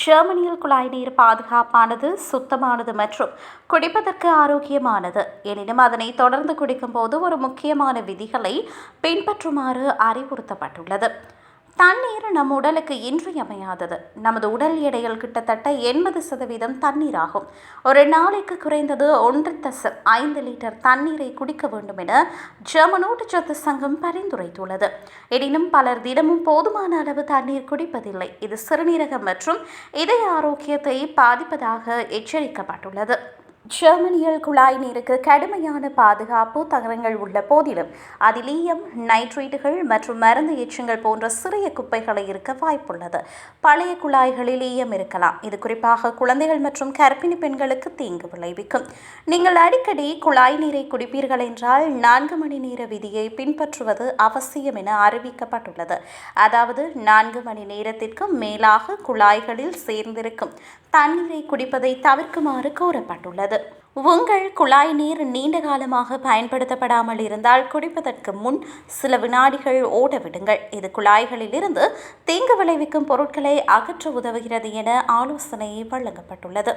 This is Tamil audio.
ஜெர்மனியில் குழாய் நீர் பாதுகாப்பானது சுத்தமானது மற்றும் குடிப்பதற்கு ஆரோக்கியமானது. எனினும் அதனை தொடர்ந்து குடிக்கும்போது ஒரு முக்கியமான விதிகளை பின்பற்றுமாறு அறிவுறுத்தப்பட்டுள்ளது. தண்ணீர் நம் உடலுக்கு இன்றியமையாதது. நமது உடல் எடையில் கிட்டத்தட்ட எண்பது சதவீதம் தண்ணீர் ஆகும் ஒரு நாளைக்கு குறைந்தது ஒன்று தச ஐந்து லிட்டர் தண்ணீரை குடிக்க வேண்டும் என ஜெர்மன் ஊட்டச்சத்து சங்கம் பரிந்துரைத்துள்ளது. எனினும் பலர் தினமும் போதுமான அளவு தண்ணீர் குடிப்பதில்லை. இது சிறுநீரகம் மற்றும் இதய ஆரோக்கியத்தை பாதிப்பதாக எச்சரிக்கப்பட்டுள்ளது. ஜெர்மனியில் குழாய் நீருக்கு கடுமையான பாதுகாப்பு தகரங்கள் உள்ள போதிலும் அதில் ஈயம் நைட்ரேட்டுகள் மற்றும் மருந்து எச்சங்கள் போன்ற சிறிய குப்பைகளை இருக்க வாய்ப்புள்ளது. பழைய குழாய்களில் ஈயம் இருக்கலாம். இது குறிப்பாக குழந்தைகள் மற்றும் கர்ப்பிணி பெண்களுக்கு தீங்கு விளைவிக்கும். நீங்கள் அடிக்கடி குழாய் நீரை குடிப்பீர்கள் என்றால் நான்கு மணி நேர விதியை பின்பற்றுவது அவசியம் என அறிவிக்கப்பட்டுள்ளது. அதாவது நான்கு மணி நேரத்திற்கு மேலாக குழாய்களில் சேர்ந்திருக்கும் தண்ணீரை குடிப்பதை தவிர்க்குமாறு கோரப்பட்டுள்ளது. உங்கள் குழாய் நீர் நீண்ட காலமாக பயன்படுத்தப்படாமல் இருந்தால் குடிப்பதற்கு முன் சில வினாடிகள் ஓட விடுங்கள். இது குழாய்களில் இருந்து தீங்கு விளைவிக்கும் பொருட்களை அகற்ற உதவுகிறது என ஆலோசனை வழங்கப்பட்டுள்ளது.